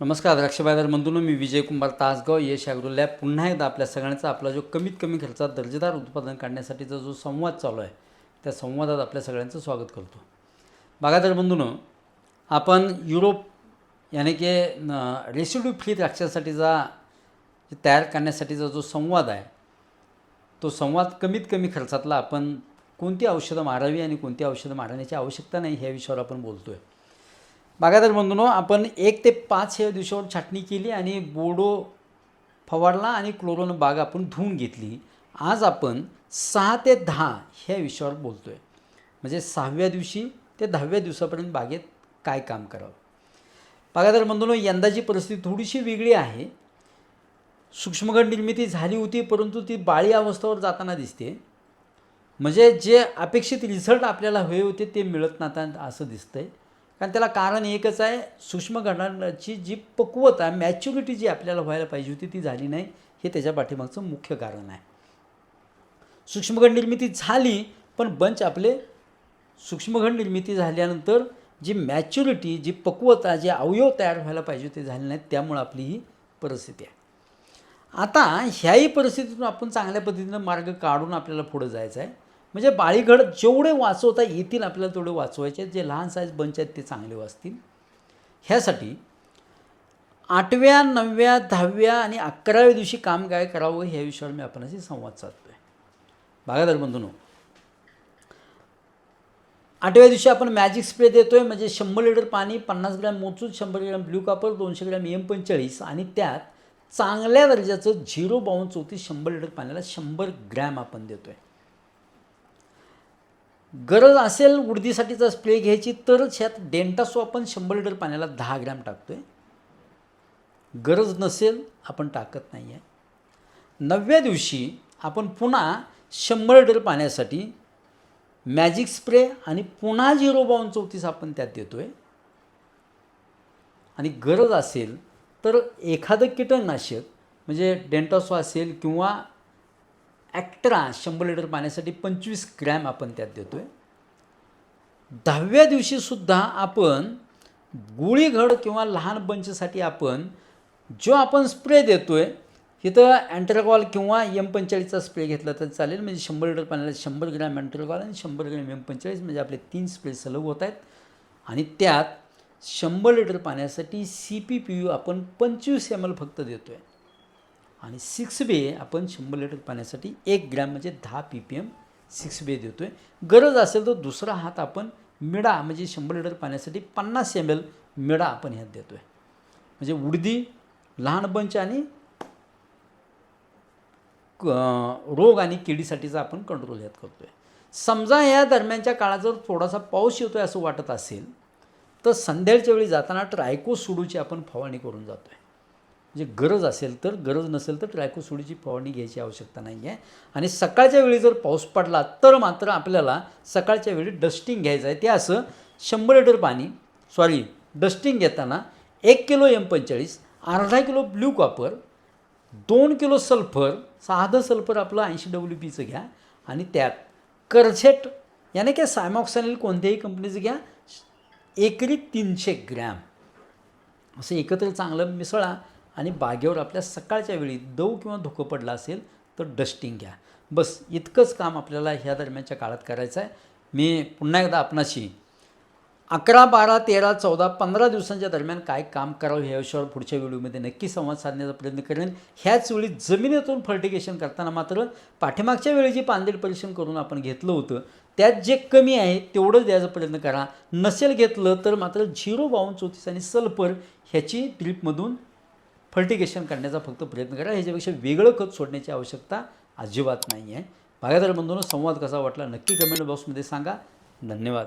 नमस्कार द्राक्ष बाजार मी विजय कुमार तासगाव यश ॲग्रो लॅब पुन्हा एकदा आपल्या सगळ्यांचा आपला जो कमीत कमी खर्चात दर्जेदार उत्पादन काढण्यासाठीचा जो संवाद चालू आहे त्या संवादात आपल्या सगळ्यांचं स्वागत करतो. बागायदार बंधूनं आपण युरोप याने की रेसिड्यू फ्री द्राक्षासाठीचा तयार करण्यासाठीचा जो संवाद आहे तो संवाद कमीत कमी खर्चातला आपण कोणती औषधं मारावी आणि कोणती औषधं मारण्याची आवश्यकता नाही ह्या विषयावर आपण बोलतो आहे बागायदार बंधूनो आपण एक ते पाच ह्या दिवसावर छाटणी केली आणि बोडो फवारला आणि क्लोरोन बाग आपण धुवून घेतली. आज आपण सहा ते दहा ह्या विषयावर बोलतो आहे म्हणजे सहाव्या दिवशी ते दहाव्या दिवसापर्यंत बागेत काय काम करावं? बागायदार बंधूनो यंदाची परिस्थिती थोडीशी वेगळी आहे. सूक्ष्मगड निर्मिती झाली होती परंतु ती बाळी अवस्थेवर जाताना दिसते. म्हणजे जे अपेक्षित रिझल्ट आपल्याला हवे होते ते मिळत नाता असं दिसतंय. कारण त्याला कारण एकच आहे सूक्ष्म घटनाची जी पक्वता मॅच्युरिटी जी आपल्याला व्हायला पाहिजे होती ती झाली नाही. हे त्याच्या पाठीमागचं मुख्य कारण आहे. सूक्ष्मगड निर्मिती झाली पण बंच आपले सूक्ष्मगड निर्मिती झाल्यानंतर जी मॅच्युरिटी जी पक्वता जे अवयव तयार व्हायला पाहिजे ते झाले नाहीत. त्यामुळं आपली ही परिस्थिती आहे. आता ह्याही परिस्थितीतून आपण चांगल्या पद्धतीनं मार्ग काढून आपल्याला पुढं जायचं आहे. म्हणजे बाळीगड जेवढे वाचवता येतील आपल्याला तेवढे वाचवायचे आहेत. जे लहान साईज बंच आहेत ते चांगले वाचतील. ह्यासाठी आठव्या नवव्या दहाव्या आणि अकराव्या दिवशी काम काय करावं ह्या विषयावर मी आपणाशी संवाद साधतो आहे बागादार बंधूनो. आठव्या दिवशी आपण मॅजिक स्प्रे देतो आहे म्हणजे शंभर लिटर पाणी पन्नास ग्रॅम मोचून शंभर ग्रॅम ब्ल्यू कापर दोनशे ग्रॅम एम पंचेचाळीस आणि त्यात चांगल्या दर्जाचं झिरो बावन्न चौतीस शंभर लिटर पाण्याला शंभर ग्रॅम आपण देतो आहे गरज असेल उडदीसाठीचा स्प्रे घ्यायची तरच ह्यात डेंटासो आपण शंभर लिटर पाण्याला दहा ग्रॅम टाकतो आहे गरज नसेल आपण टाकत नाही आहे नवव्या दिवशी आपण पुन्हा शंभर लिटर पाण्यासाठी मॅजिक स्प्रे आणि पुन्हा झिरो बावन चौतीस आपण त्यात देतो आहे आणि गरज असेल तर एखादं कीटकनाशक म्हणजे डेंटासो असेल किंवा ॲक्ट्रा शंभर लिटर पाण्यासाठी पंचवीस ग्रॅम आपण त्यात देतो आहे दहाव्या दिवशीसुद्धा आपण गुळीघड किंवा लहान बंचसाठी आपण जो आपण स्प्रे देतो आहे इथं अँट्राकॉल किंवा एम पंचेचाळीसचा स्प्रे घेतला तर चालेल. म्हणजे शंभर लिटर पाण्याला शंभर ग्रॅम अँट्राकॉल आणि शंभर ग्रॅम एम पंचेचाळीस म्हणजे आपले तीन स्प्रे सलग होत आहेत. आणि त्यात शंभर लिटर पाण्यासाठी सी पी पी यू आपण पंचवीस एम एल फक्त देतो आहे आणि सिक्स बे आपण शंभर लिटर पाण्यासाठी एक ग्रॅम म्हणजे दहा पी पी एम सिक्स बे देतो आहे गरज असेल तर दुसरा हात आपण मिडा म्हणजे शंभर लिटर पाण्यासाठी पन्नास एम एल मिडा आपण ह्यात देतो आहे म्हणजे उडदी लहान बंच आणि क- रोग आणि किडीसाठीचा आपण कंट्रोल ह्यात करतो आहे समजा या दरम्यानच्या काळात जर थोडासा पाऊस येतो आहे असं वाटत असेल तर संध्याच्या वेळी जाताना ट्रायको सुडूची आपण फवारणी करून जातो आहे म्हणजे गरज असेल तर गरज नसेल तर ट्रायकोसोडीची फवारणी घ्यायची आवश्यकता नाही आहे. आणि सकाळच्या वेळी जर पाऊस पडला तर मात्र आपल्याला सकाळच्या वेळी डस्टिंग घ्यायचं आहे. ते असं शंभर लिटर पाणी सॉरी डस्टिंग घेताना एक किलो एम पंचेचाळीस अर्धा किलो ब्ल्यू कॉपर दोन किलो सल्फर साधं सल्फर आपलं ऐंशी डब्ल्यू पीचं घ्या आणि त्यात करझेट याने काय सायमॉक्सॅनिल कोणत्याही कंपनीचं घ्या एकरी तीनशे ग्रॅम. असं एकत्र चांगलं मिसळा. आणि बागेवर आपल्या सकाळच्या वेळी दव किंवा धुकं पडलं असेल तर डस्टिंग घ्या. बस इतकंच काम आपल्याला ह्या दरम्यानच्या काळात करायचं आहे. मी पुन्हा एकदा आपणाशी अकरा बारा तेरा चौदा पंधरा दिवसांच्या दरम्यान काय काम करावं ह्या विषयावर पुढच्या व्हिडिओमध्ये नक्की संवाद साधण्याचा प्रयत्न करेन. ह्याच वेळी जमिनीतून फर्टिगेशन करताना मात्र पाठीमागच्या वेळी जे पांदेड परीक्षण करून आपण घेतलं होतं त्यात जे कमी आहे तेवढंच द्यायचा प्रयत्न करा. नसेल घेतलं तर मात्र झिरो बावन्न चौतीस आणि सल्फर ह्याची ड्रीपमधून फर्टिगेशन करण्याचा फक्त प्रयत्न करा. ह्याच्यापेक्षा वेगळं खत सोडण्याची आवश्यकता अजिबात नाही आहे बागायतदार बंधूंनो संवाद कसा वाटला नक्की कमेंट बॉक्समध्ये सांगा. धन्यवाद.